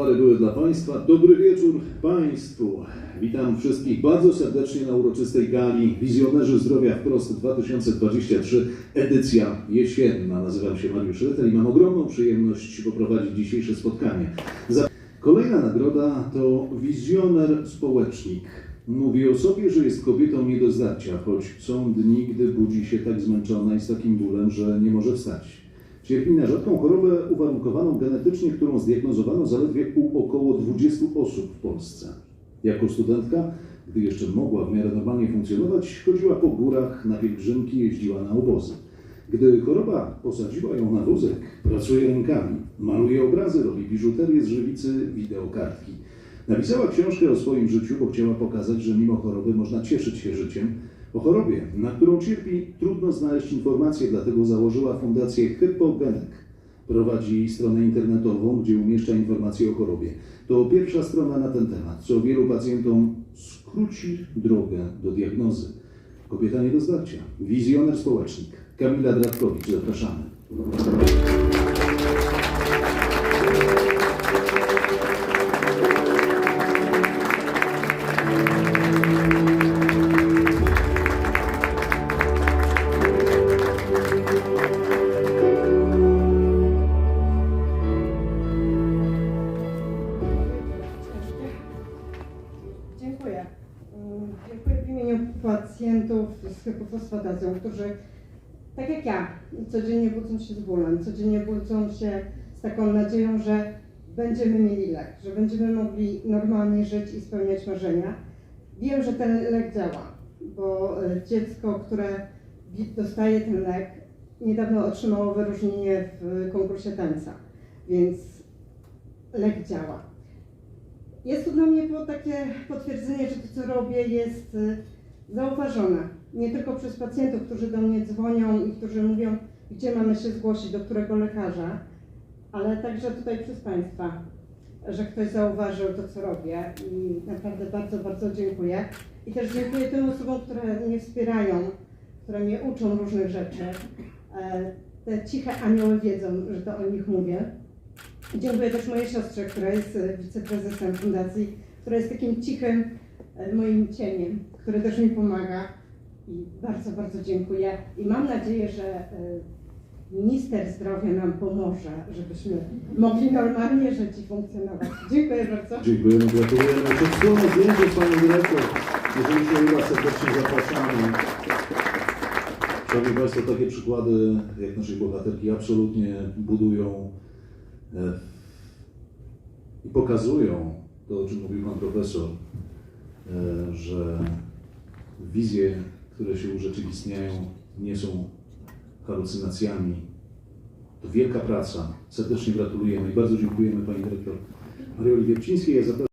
wary były dla Państwa. Dobry wieczór Państwu. Witam wszystkich bardzo serdecznie na uroczystej gali Wizjonerzy Zdrowia Wprost 2023, edycja jesienna. Nazywam się Mariusz Rytel i mam ogromną przyjemność poprowadzić dzisiejsze spotkanie. Kolejna nagroda to Wizjoner Społecznik. Mówi o sobie, że jest kobietą nie do zdarcia, choć są dni, gdy budzi się tak zmęczona i z takim bólem, że nie może wstać. Cierpi na rzadką chorobę uwarunkowaną genetycznie, którą zdiagnozowano zaledwie u około 20 osób w Polsce. Jako studentka, gdy jeszcze mogła w miarę normalnie funkcjonować, chodziła po górach na pielgrzymki, jeździła na obozy. Gdy choroba posadziła ją na wózek, pracuje rękami, maluje obrazy, robi biżuterię z żywicy, wideokartki. Napisała książkę o swoim życiu, bo chciała pokazać, że mimo choroby można cieszyć się życiem. O chorobie, na którą cierpi, trudno znaleźć informacje, dlatego założyła fundację Hypogenek. Prowadzi stronę internetową, gdzie umieszcza informacje o chorobie. To pierwsza strona na ten temat, co wielu pacjentom skróci drogę do diagnozy. Kobieta nie do zdarcia. Wizjoner społecznik. Kamila Dradkowicz, zapraszamy. Pacjentów z hypofosfatazją, którzy tak jak ja, codziennie budzą się z bólem, codziennie budzą się z taką nadzieją, że będziemy mieli lek, że będziemy mogli normalnie żyć i spełniać marzenia. Wiem, że ten lek działa, bo e, dziecko, które dostaje ten lek, niedawno otrzymało wyróżnienie w konkursie tańca, więc lek działa. Jest to dla mnie takie potwierdzenie, że to, co robię, jest zauważone. Nie tylko przez pacjentów, którzy do mnie dzwonią i którzy mówią, gdzie mamy się zgłosić, do którego lekarza, ale także tutaj przez Państwa, że ktoś zauważył to, co robię i naprawdę bardzo, bardzo dziękuję. I też dziękuję tym osobom, które mnie wspierają, które mnie uczą różnych rzeczy. E, Te ciche anioły wiedzą, że to o nich mówię. Dziękuję też mojej siostrze, która jest e, wiceprezesem fundacji, która jest takim cichym moim cieniem, który też mi pomaga. I bardzo, bardzo dziękuję. I mam nadzieję, że e, minister zdrowia nam pomoże, żebyśmy mogli normalnie żyć i funkcjonować. Dziękuję bardzo. Dziękujemy, gratulujemy. Przedstawione zdjęcie z Panią Dyrektor. Jeżeli się uda, serdecznie zapraszamy. Szanowni Państwo, takie przykłady jak naszej bohaterki absolutnie budują e, i pokazują to, o czym mówił Pan Profesor, e, że wizje, które się urzeczywistniają, nie są halucynacjami. To wielka praca. Serdecznie gratulujemy i bardzo dziękujemy Pani Dyrektor Marioli Wiercińskiej. Ja